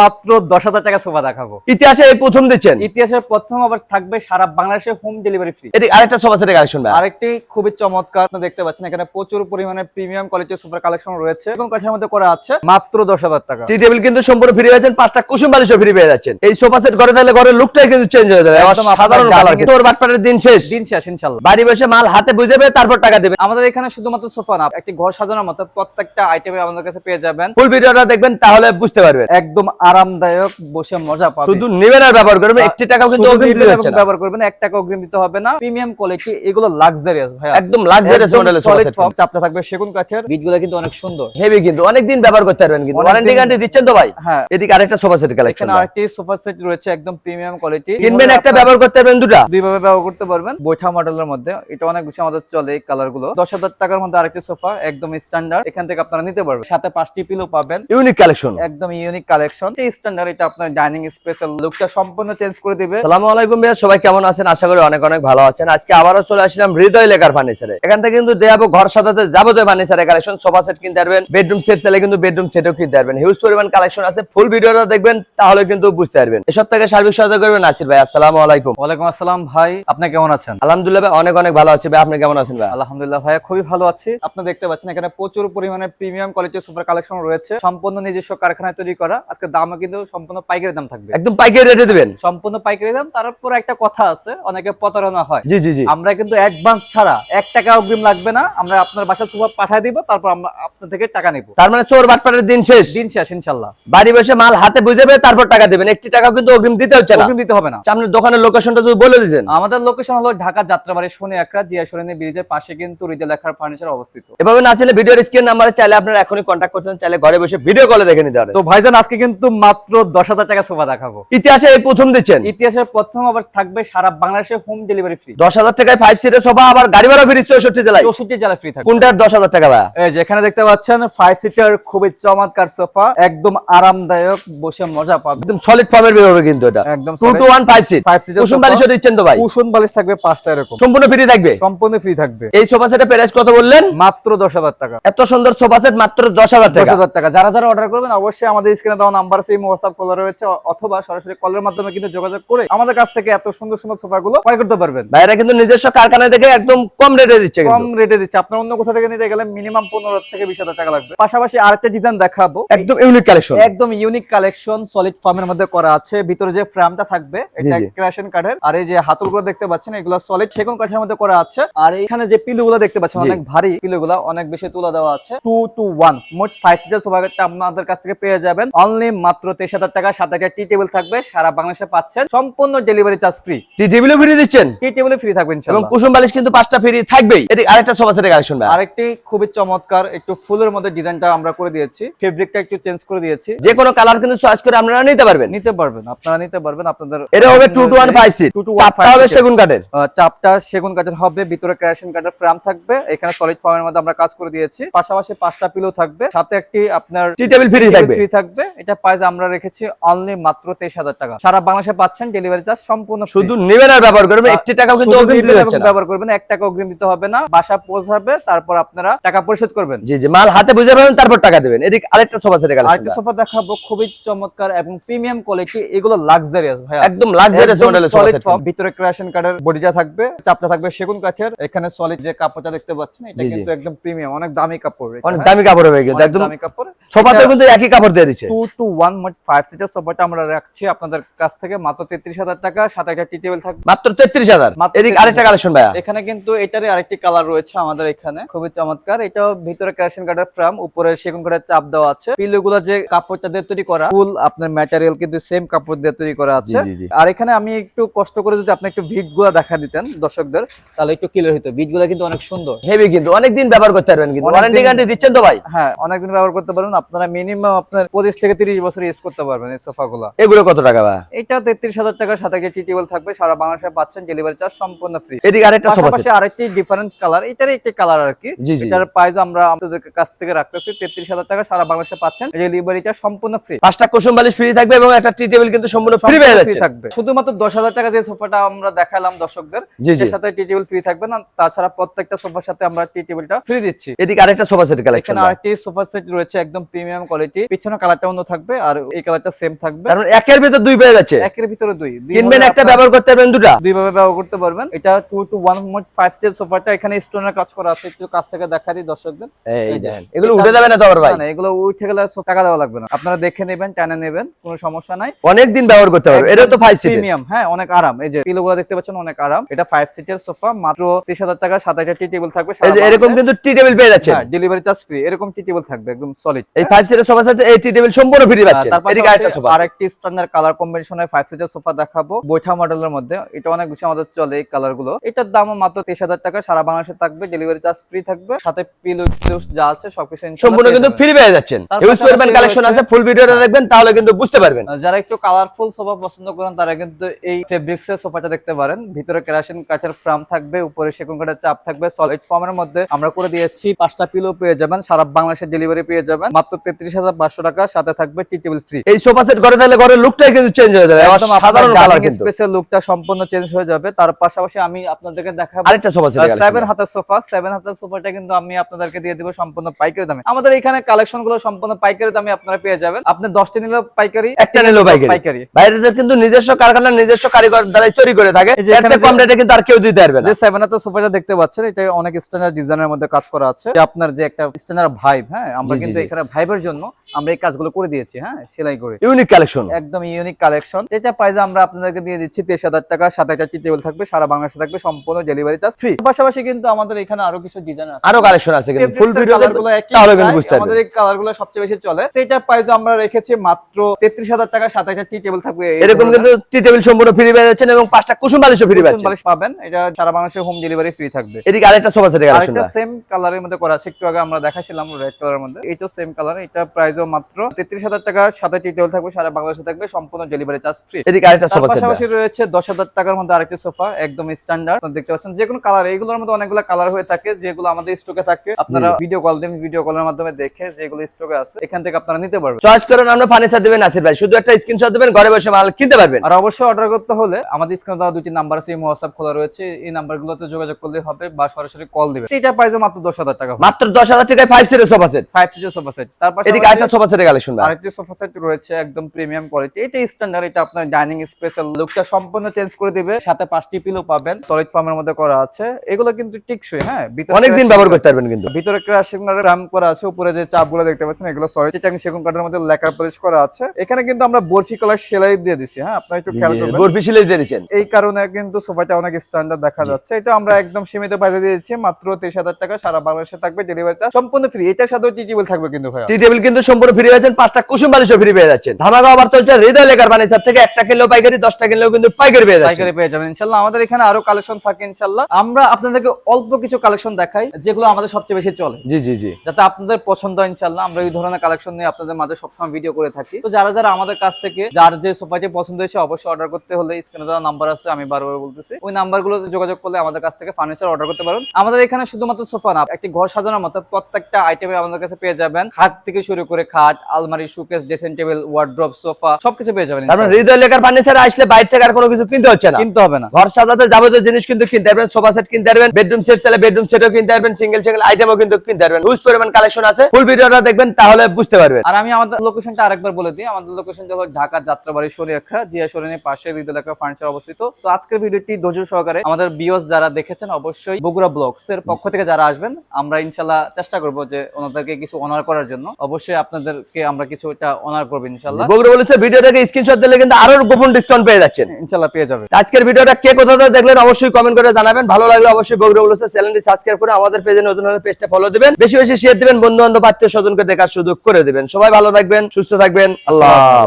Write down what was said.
মাত্র দশ হাজার টাকা সোফা দেখাবো। ইতিহাসে এই প্রথম দিচ্ছেন? ইতিহাসের প্রথম আবার থাকবে সারা বাংলাদেশে হোম ডেলিভারি ফ্রি এটি আরেকটা সোফা সেটের কালেকশন আরেকটি খুবই চমৎকার আপনি দেখতে পাচ্ছেন এখানে প্রচুর পরিমাণে প্রিমিয়াম কোয়ালিটির সোফার কালেকশন রয়েছে এবং কাঠের মধ্যে করা আছে মাত্র দশ হাজার টাকা। টি টেবিল কিন্তু সম্পূর্ণ ফ্রি পাচ্ছেন পাঁচটা কুসুম বালিশও ফ্রি পেয়ে যাচ্ছেন। এই সোফা সেট ঘরে থাকলে ঘরের লুকটাই কিন্তু চেঞ্জ হয়ে যাবে। সাধারণ কালার তোর বাটপাটের দিন শেষ। দিন শেষ ইনশাল্লাহ বাড়ি বসে মাল হাতে বুঝে পেয়ে তারপর টাকা দেবে। আমাদের এখানে শুধুমাত্র সোফা না একটি ঘর সাজানোর মতো প্রত্যেকটা আইটেমে আমাদের কাছে পেয়ে যাবেন। ফুল ভিডিওটা দেখবেন তাহলে বুঝতে পারবেন। একদম আরামদায়ক বসে মজা পাবেন শুধু নেবেন আর ব্যবহার করবেন একটি টাকাও কিন্তু অগ্রিম দিতে হচ্ছে না। ব্যবহার করবেন এক টাকা অগ্রিম দিতে হবে না। প্রিমিয়াম কোয়ালিটি এগুলো লাক্সারিয়াস ভাই একদম লাক্সারিয়াস মডেলের সলিড সেট ফর্ম চাপটা থাকবে সেগুন কাঠের। বিটগুলো কিন্তু অনেক সুন্দর। হেভি কিন্তু অনেকদিন ব্যবহার করতে পারবেন কিন্তু। ওয়ারেন্টি গ্যারান্টি দিচ্ছেন তো ভাই? হ্যাঁ। এদিকে আরেকটা সোফা সেট কালেকশন আরেকটি সোফা সেট রয়েছে একদম প্রিমিয়াম কোয়ালিটি কিনবেন একটা ব্যবহার করতে পারবেন দুটা। দুইভাবে ব্যবহার করতে পারবেন বৈঠা মডেলের মধ্যে। এটা অনেক বেশি আমাদের চলে এই কালারগুলো। দশ হাজার টাকার মধ্যে আরেকটি সোফা একদম স্ট্যান্ডার্ড এখান থেকে আপনারা নিতে পারবেন। সাথে পাঁচটি পিলো পাবেন। ইউনিক কালেকশন একদম ইউনিক কালেকশন স্ট্যান্ডার্ড এটা আপনার ডাইনিং লুকটা সম্পূর্ণ চেঞ্জ করে দিবে। সালামু আলাইকুম ভাইয়া সবাই কেমন আছেন? আশা করি অনেক অনেক ভালো আছেন। আজকে আবারও চলে আসলাম হৃদয় লেখার ফার্নিচারে এখান থেকে কিন্তু ঘর সাজাতে যাবতীয় ফার্নিচারের কালেকশন সোফা সেট কিনতে পারবেন বেডরুম সেট চাইলে কিন্তু বেডরুম সেটও কিনতে পারবেন। হিউজ পরিমাণ কালেকশন আছে ফুল ভিডিওটা দেখবেন তাহলে কিন্তু বুঝতে পারবেন। এসব থেকে সার্বিক সহায়তা করবেন নাসির ভাই আসসালামু আলাইকুম। ওয়ালাইকুম আসসালাম ভাই আপনি কেমন আছেন? আলহামদুলিল্লাহ ভাই অনেক অনেক ভালো আছি ভাই আপনি কেমন আছেন ভাই? আলহামদুলিল্লাহ ভাইয়া খুবই ভালো আছি। আপনি দেখতে পাচ্ছেন এখানে প্রচুর পরিমাণে প্রিমিয়াম কোয়ালিটির সুপার কালেকশন রয়েছে। সম্পূর্ণ নিজস্ব কারখানায় তৈরি করা। আজকে দামও কিন্তু সম্পূর্ণ পাইকারি দাম থাকবে। একদম পাইকারি রেটে দিবেন? সম্পূর্ণ পাইকারি দাম। তারপর একটা কথা আছে অনেকে প্রতারণা হয়। জি জি জি। আমরা কিন্তু অ্যাডভান্স ছাড়া এক টাকা অগ্রিম লাগবে না। আমরা আপনার বাসা সুপার পাঠিয়ে দিব তারপর আমরা আপনার থেকে টাকা নিব। তার মানে চোর বাটপাটের দিন শেষ? দিন শেষ ইনশাল্লাহ। বাড়ি বসে মাল হাতে বুঝে পেয়ে তারপর টাকা দেবেন। একটি টাকাও কিন্তু অগ্রিম দিতে হচ্ছে না। অগ্রিম দিতে হবে না। আপনার দোকানের লোকেশনটা যদি বলে দিতেন। আমাদের লোকেশন হলো ঢাকা যাত্রাবাড়ি শনি একরা জিয়া সরণি ব্রিজের পাশে কিন্তু রিজেল লেখার ফার্নিচার অবস্থিত। এভাবে না চাইলে ভিডিওর স্ক্রিন নাম্বারে চাইলে আপনারা এখনই কন্ট্যাক্ট করতেন চাইলে ঘরে বসে ভিডিও কলে দেখে নিতে পারেন। তো ভাইজান আজকে কিন্তু মাত্র দশ হাজার টাকা সোফা দেখাবো। ইতিহাসে এই প্রথম দিচ্ছেন? ইতিহাসের প্রথম আবার থাকবে সারা বাংলাদেশে হোম ডেলিভারি ফ্রি দশ হাজার টাকায় ফাইভ সিটের সোফা আবার গাড়ি ভাড়া ফিরিস চৌষট্টি জেলায়। চৌষট্টি জেলা ফ্রি থাকবে। কোনটার দশ হাজার টাকা এই যে এখানে দেখতে পাচ্ছেন ফাইভ সিটার খুবই চমৎকার সোফা একদম আরামদায়ক বসে মজা পাবে। একদম সলিড ফর্মের বের হবে কিন্তু এটা। একদম two two one five seat Five seater কুসুম। বালিশও দিচ্ছেন তো ভাই? কুশন বালিশ থাকবে পাঁচটা এরকম। সম্পূর্ণ ফ্রি থাকবে? সম্পূর্ণ ফ্রি থাকবে। এই সোফা সেটের প্রাইস কত বললেন? মাত্র দশ হাজার টাকা। এত সুন্দর সোফা সেট মাত্র দশ হাজার দশ টাকা। হাজার টাকা। যারা যারা অর্ডার করবেন অবশ্যই আমাদের স্ক্রিনে দেওয়া নাম্বার আছে হোয়াটসঅ্যাপ কল রয়েছে অথবা সরাসরি কলের মাধ্যমে কিন্তু যোগাযোগ করে আমাদের কাছ থেকে এত সুন্দর সুন্দর সোফা গুলো ক্রয় করতে পারবেন। ভাইরা কিন্তু নিজস্ব কারখানা থেকে একদম কম রেটে দিচ্ছে কম রেটে দিচ্ছে। আপনার অন্য কোথা থেকে নিতে গেলে মিনিমাম পনেরো থেকে বিশ হাজার টাকা লাগবে। পাশাপাশি আরেকটা ডিজাইন দেখাবো। একদম ইউনিক কালেকশন একদম ইউনিক কালেকশন সলিড ফর্মের মধ্যে করা আছে। ভিতরে যে ফ্রেমটা থাকবে এটা জি। ক্রাশন কাঠের আর এই যে হাতলগুলো দেখতে পাচ্ছেন এগুলো সলিড সেগুন কাঠের মধ্যে করা আছে। আর এখানে যে পিলুগুলো দেখতে পাচ্ছেন অনেক ভারী পিলুগুলো অনেক বেশি তুলে দেওয়া আছে। টু টু ওয়ান মোট ফাইভ সিটার সোফা সোফাটা আপনাদের কাছ থেকে পেয়ে যাবেন। অনলি মাত্র তেইশ হাজার টাকা সাত হাজার টি টেবিল থাকবে সারা বাংলাদেশে পাচ্ছেন সম্পূর্ণ ডেলিভারি চার্জ ফ্রি টি টেবিলও ফ্রি দিচ্ছেন? টি টেবিলে ফ্রি থাকবে এবং কুসুম বালিশ কিন্তু পাঁচটা ফ্রি থাকবেই। এটি আরেকটা সোফা সেটের কালেকশন আরেকটি খুবই চমৎকার একটু ফুলের মধ্যে ডিজাইনটা আমরা করে দিয়েছি। ফেব্রিকটা একটু চেঞ্জ করে দিয়েছি। যে কোনো কালার কিন্তু চয়েস করে আপনারা নিতে পারবেন। নিতে পারবেন আপনারা নিতে পারবেন আপনাদের এটা হবে two two one five seat 2 to 1 চাপটা five হবে সেগুন কাঠের। চাপটা সেগুন কাঠের হবে ভিতরে ক্যারাসিন কাঠের ফ্রেম থাকবে। এখানে সলিড ফর্মের মধ্যে আমরা কাজ করে দিয়েছি। পাশাপাশি পাঁচটা পিলো থাকবে সাথে একটি আপনার টি টেবিল ফ্রি থাকবে। ফ্রি থাকবে। এটা প্রাইস আমরা রেখেছি অনলি মাত্র তেইশ হাজার টাকা। সারা বাংলাদেশে পাচ্ছেন ডেলিভারি চার্জ সম্পূর্ণ শুধু নেবেন আর ব্যবহার করবেন একটি টাকাও কিন্তু ব্যবহার করবেন এক টাকা অগ্রিম দিতে হবে না। বাসা পৌঁছাবে তারপর আপনারা টাকা পরিশোধ করবেন। জি জি মাল হাতে বুঝে পাবেন তারপর টাকা দেবেন। এদিকে আরেকটা সোফা সেটের আরেকটি কালেকশন সোফা দেখাবো খুবই চমৎকার এবং প্রিমিয়াম কোয়ালিটি এগুলো লাক্সারিয়াস ভাই একদম লাক্সারিয়াস মডেলের সোফা সলিড সেট ভিতরে ক্রাশন কাঠের বডিটা থাকবে চাপটা থাকবে সেগুন কাঠের এখানে সলিড যে কাপড়টা দেখতে পাচ্ছেন এটা। কিন্তু একদম প্রিমিয়াম অনেক দামি কাপড়। অনেক? দামি কাপড় হয়ে গেছে একদম দামি কাপড়। সোফাতে কিন্তু একই কাপড় দিয়ে দিচ্ছে। Two two one five seater সোফাটা আমরা রাখছি আপনাদের কাছ থেকে। মাত্র তেত্রিশ হাজার টাকা সাথে একটা টি টেবিল থাকবে। মাত্র তেত্রিশ হাজার? এদিকে আরেকটা কালেকশন ভাইয়া। এখানে কিন্তু এটারই আরেকটি কালার রয়েছে আমাদের এখানে খুবই চমৎকার। এটাও ভিতরে ক্রাশন কাঠের ফ্রেম উপরে সেগুন কাঠের চাপ দেওয়া আছে। পিলুগুলো যে কাপড়টা দিয়ে তৈরি করা ফুল আপনার ম্যাটেরিয়াল কিন্তু সেম কাপড় দিয়ে তৈরি করা আছে। আর এখানে আমি একটু কষ্ট করে যদি আপনি একটু ভিটগুলা দেখা দিতেন দর্শকদের তাহলে একটু ক্লিয়ার হতো ভিটগুলা কিন্তু অনেক সুন্দর। হেভি কিন্তু অনেকদিন ব্যবহার করতে পারবেন কিন্তু। ওয়ারেন্টি গ্যারান্টি দিচ্ছেন তো ভাই? হ্যাঁ অনেকদিন ব্যবহার করতে পারবেন। আপনারা মিনিমাম আপনার পঁচিশ থেকে তিরিশ বছর ইউজ করতে পারবেন এই সোফা গুলা এগুলো কত টাকা ভাই? এটা তেত্রিশ হাজার টাকার সাথে টি টেবিল থাকবে সারা বাংলাদেশে পাচ্ছেন ডেলিভারি চার্জ সম্পূর্ণ ফ্রি এদিকে আরেকটা সোফা পাশাপাশি আরেকটি ডিফারেন্ট কালার এটারই একটি কালার আর কি। এটার প্রাইস আমরা আপনাদের কাছ থেকে রাখতেছি তেত্রিশ হাজার টাকা সারা বাংলাদেশে পাচ্ছেন ডেলিভারিটা সম্পূর্ণ ফ্রি পাঁচটা কুসুম বালিশ ফ্রি থাকবে এবং একটা টি টেবিল কিন্তু সম্পূর্ণ ফ্রি পেয়ে থাকবে। শুধুমাত্র দশ হাজার টাকা যে সোফাটা আমরা দেখালাম দর্শকদের। এর সাথে টি টেবিল ফ্রি থাকবে না তাছাড়া প্রত্যেকটা সোফার সাথে আমরা টি টেবিলটা ফ্রি দিচ্ছি। এদিকে আরেকটা সোফা সেট কালেকশন এখানে আরেকটি সোফা সেট রয়েছে একদম প্রিমিয়াম কোয়ালিটি পিছনে কালারটা অন্য থাকবে আর এই কালারটা সেম থাকবে। তার মানে একের ভিতর দুই পেয়ে যাচ্ছে। একের ভিতরে দুই। কিনবেন একটা ব্যবহার করতে পারবেন দুটা। দুই ভাবে ব্যবহার করতে পারবেন। এটা two two one five stage সোফাটা এখানে স্টোনের কাজ করা আছে। একটু কাছ থেকে দেখা দিই দর্শকদের। এই। দেখেন। এগুলো উঠে যাবে না তো আবার ভাই? না, এগুলো উঠে গেলে টাকা দেওয়া লাগবে না। আপনারা দেখে নেবেন টানে নেবেন কোনো সমস্যা নাই। অনেক দিন ব্যবহার করতে পারবে। এটা তো ফাইভ সিটের প্রিমিয়াম হ্যাঁ অনেক আরাম। এই যে পিলো দেখতে পাচ্ছেন অনেক আরাম। এটা ফাইভ সিটের সোফা মাত্র ত্রিশ হাজার টাকা সাত হাজার টি টেবিল থাকবে এই যে এরকম কিন্তু টি টেবিল পেয়ে যাচ্ছে ডেলিভারি চার্জ ফ্রি এরকম টি টেবিল থাকবে একদম সলিড এই ফাইভ সিটের সোফা সেট এই টি টেবিল সম্পূর্ণ ফ্রি পাচ্ছেন। তারপর এদিকে আরেকটা সোফা আরেকটি স্ট্যান্ডার্ড কালার কম্বিনেশনের ফাইভ সিটের সোফা দেখাবো। বৈঠা মডেলের মধ্যে। এটা অনেক বেশি আমাদের চলে এই কালারগুলো। এটার দামও মাত্র তেইশ টাকা। সারা বাংলাদেশে থাকবে। ডেলিভারি চার্জ ফ্রি থাকবে। সাথে পিলো যা আছে সবকিছু সম্পূর্ণ কিন্তু ফ্রি পেয়ে যাচ্ছেন। তার হিউজ কালেকশন আছে। ফুল ভিডিওটা দেখবেন তাহলে কিন্তু বুঝতে পারবেন। যারা একটু কালারফুল সোফা পছন্দ করেন তারা কিন্তু এই ফেব্রিক্স এর সোফাটা দেখতে পারেন। ভিতরে কেরাসিন কাঠের ফ্রাম থাকবে উপরে সেগুন কাঠের চাপ থাকবে সলিড ফর্মের মধ্যে আমরা করে দিয়েছি। পাঁচটা পিলো পেয়ে যাবেন। সারা বাংলাদেশের ডেলিভারি পেয়ে যাবেন। মাত্র তেত্রিশ হাজার পাঁচশো টাকা। সাথে থাকবে টেবিল ফ্রি এই সোফা সেট ঘরের লুকটাই কিন্তু চেঞ্জ হয়ে যাবে সাধারণ কালার কিন্তু। স্পেসের লুকটা সম্পূর্ণ চেঞ্জ হয়ে যাবে। তার পাশাপাশি আমি আপনাদেরকে দেখাবো আরেকটা সোফা সেট সেভেন হাতের সোফা। সেভেন হাতের সোফাটা কিন্তু আমি আপনাদেরকে দিয়ে দিব সম্পূর্ণ পাইকারি দামে। আমাদের এখানে কালেকশনগুলো সম্পূর্ণ পাইকারি দামে আপনারা পেয়ে যাবেন। আপনি নিলেও পাইকারি একটা নিলেও পাইকারি। বাইরেদের কিন্তু নিজস্ব কারখানা নিজস্ব কারিগর দ্বারাই তৈরি করে থাকে। এই যে এর কম রেটে কিন্তু আর কেউ দিতে পারবে না। যে সেভেন হাতের সোফাটা দেখতে পাচ্ছেন এটা অনেক স্ট্যান্ডার্ড ডিজাইনের মধ্যে কাজ করা আছে। যে আপনার যে একটা স্ট্যান্ডার্ড ভাইব হ্যাঁ আমরা কিন্তু। এখানে ভাইবের জন্য আমরা এই কাজগুলো করে দিয়েছি হ্যাঁ সেলাই করে। ইউনিক কালেকশন একদম ইউনিক কালেকশন এটা প্রাইসে আমরা আপনাদেরকে দিয়ে দিচ্ছি তেইশ হাজার টাকা সাত হাজার টেবিল থাকবে সারা বাংলাদেশে থাকবে সম্পূর্ণ ডেলিভারি চার্জ ফ্রি পাশাপাশি কিন্তু আমাদের এখানে আরও কিছু ডিজাইন আছে। আরও কালেকশন আছে কিন্তু ফুল ভিডিও colour একই তাহলে কিন্তু প্রায়, বুঝতে আমাদের এই কালার সবচেয়ে বেশি চলে। তো এটার প্রাইস আমরা রেখেছি মাত্র তেত্রিশ হাজার টাকা সাত হাজার টি টেবিল থাকবে। এরকম কিন্তু টি টেবিল সম্পূর্ণ ফ্রি পেয়ে এবং পাঁচটা কুসুম বালিশও ফ্রি পাচ্ছেন। বালিশ পাবেন এটা সারা বাংলাদেশে হোম ডেলিভারি ফ্রি থাকবে। এদিকে আরেকটা সোফা সেটের কালেকশন আরেকটা সেম কালারের মধ্যে করা আছে একটু আগে আমরা দেখাছিলাম রেড কালারের মধ্যে। এটা সেম কালার এটা প্রাইসও মাত্র তেত্রিশ হাজার টাকা সাথে টি টেবিল থাকবে সারা বাংলাদেশে থাকবে সম্পূর্ণ ডেলিভারি চার্জ ফ্রি এদিকে আরেকটা সোফা সেট পাশাপাশি রয়েছে দশ হাজার টাকার মধ্যে আরেকটি সোফা একদম স্ট্যান্ডার্ড দেখতে পাচ্ছেন যে কোনো কালার এগুলোর মধ্যে অনেকগুলো কালার হয়ে থাকে যেগুলো আমাদের স্টকে থাকে। আপনারা ভিডিও কল দেন ভিডিও কলের মাধ্যমে দেখে যেগুলো স্টকে আছে এখান থেকে আপনারা নিতে পারবেন। চয়েস করেন আমরা ফার্নিচার দেবেন আসির ভাই। শুধু একটা স্ক্রিনশট দেবেন ঘরে বসে মাল কিনতে পারবেন। আর অবশ্যই অর্ডার করতে হলে আমাদের স্ক্রিনে দেওয়া দুটি নাম্বার আছে হোয়াটসঅ্যাপ খোলা রয়েছে। এই নাম্বারগুলোতে যোগাযোগ করলে হবে বা সরাসরি কল দিবে এটা প্রাইসে মাত্র দশ হাজার টাকা মাত্র দশ হাজার টাকায় ফাইভ সিটের সোফা সেট ফাইভ সিটের সোফা সেট তার এদিকে আরেকটা সোফা সেটের কালেকশন আরেকটি সোফা সেট রয়েছে একদম প্রিমিয়াম কোয়ালিটি এটা স্ট্যান্ডার্ড এটা আপনার ডাইনিং স্পেশাল লুকটা সম্পূর্ণ চেঞ্জ করে দিবে। সাথে পাঁচটি পিলো পাবেন সলিড ফর্মের মধ্যে করা আছে। এগুলো কিন্তু টিকসই হ্যাঁ? অনেকদিন crash ব্যবহার করতে পারবেন কিন্তু। ভিতরে ক্রাশিং রাম করা আছে উপরে যে চাপগুলো দেখতে পাচ্ছেন এগুলো সরি চিটাং সেগুন কাঠের মধ্যে লেকার পলিশ করা আছে। এখানে কিন্তু আমরা বরফি কালার সেলাই দিয়ে দিছি হ্যাঁ? আপনারা একটু খেয়াল করবেন। বরফি সিলে দিয়ে দিয়েছেন। এই কারণে কিন্তু সোফাটা অনেক স্ট্যান্ডার্ড দেখা যাচ্ছে। এটা আমরা একদম সীমিত প্রাইসে দিয়েছি মাত্র তেইশ হাজার টাকা। সারা বাংলাদেশে থাকবে ডেলিভারি চার্জ সম্পূর্ণ ফ্রি এটার সাথেও টিটিবল থাকবে কিন্তু ভাইয়া। টি টেবিল কিন্তু সম্পূর্ণ ফ্রি পাচ্ছেন পাঁচটা কুসুম বালিশও ফ্রি পেয়ে যাচ্ছেন। ধামাকা আবার চলছে হৃদয় লেখার ফার্নিচার থেকে একটা কিনলেও পাইকারি দশটা কিনলেও কিন্তু পাইকারি পেয়ে যাচ্ছেন। পাইকারি পেয়ে যাবেন ইনশাল্লাহ আমাদের এখানে আরও কালেকশন থাকে ইনশাল্লাহ আমরা আপনাদেরকে অল্প কিছু কালেকশন দেখাই যেগুলো আমাদের সবচেয়ে বেশি চলে। জি জি জি। যাতে আপনাদের পছন্দ হয় ইনশাল্লাহ আমরা এই ধরনের কালেকশন নিয়ে আপনাদের মাঝে সবসময় ভিডিও করে থাকি। তো যারা যারা আমাদের কাছ থেকে যার যে সোফাটি পছন্দ হয়েছে অবশ্যই অর্ডার করতে হলে স্ক্রিনে দেওয়া নাম্বার আছে আমি বারবার বলতেছি। ওই নাম্বারগুলোতে যোগাযোগ করলে আমাদের কাছ থেকে ফার্নিচার অর্ডার করতে পারেন আমাদের এখানে শুধুমাত্র সোফা না একটি ঘর সাজানোর মতো প্রত্যেকটা আইটেমে আমাদের কাছে পেয়ে যাবেন। খাট থেকে শুরু করে খাট আলমারি সুকেস ড্রেসিং টেবিল ওয়ার্ড্রপ সোফা সবকিছু পেয়ে যাবেন তারপর হৃদয় লেখার ফার্নিচার আসলে বাইরে থেকে আর কোনো কিছু কিনতে হচ্ছে না। কিনতে হবে না। ঘর সাজাতে যাবতীয় জিনিস কিন্তু কিনতে পারবেন সোফা সেট কিনতে পারবেন বেডরুম সেট চাইলে বেডরুম সেটও কিনতে পারবেন সিঙ্গেল সিঙ্গেল আইটেমও কিন্তু কিনতে পারবেন। হিউজ পরিমাণ কালেকশন আছে। ফুল ভিডিওটা দেখবেন তাহলে বুঝতে পারবেন। আর আমি আমাদের লোকেশনটা আরেকবার বলে দিই। আমাদের লোকেশনটা হলো ঢাকা যাত্রাবাড়ি জিয়া পাশে বিদ্যালয় ফার্নিচার অবস্থিত। তো আজকের ভিডিওটি ধৈর্য সহকারে আমাদের বিওস যারা দেখেছেন অবশ্যই বগুড়া ব্লগস এর পক্ষ থেকে যারা আসবেন আমরা ইনশাল্লাহ চেষ্টা করব যে ওনাদেরকে কিছু অনার করার জন্য। অবশ্যই আপনাদেরকে আমরা কিছু এটা অনার করবেন ইনশাআল্লাহ। বগুড়া বলেছে ভিডিওটাকে স্ক্রিনশট দিলে কিন্তু আরও গোপন ডিসকাউন্ট পেয়ে যাচ্ছেন। ইনশাআল্লাহ পেয়ে যাবেন আজকের ভিডিওটা কে কোথা থেকে দেখলেন অবশ্যই কমেন্ট করে জানাবেন। ভালো লাগলে অবশ্যই বগুড়া বলেছে চ্যানেলটি সাবস্ক্রাইব করে আমাদের পেজে নতুন হলে পেজটা ফলো দিবেন। বেশি বেশি শেয়ার দিবেন বন্ধু বান্ধব আত্মীয় স্বজনকে দেখার সুযোগ করে দিবেন। সবাই ভালো থাকবেন সুস্থ থাকবেন। আল্লাহ।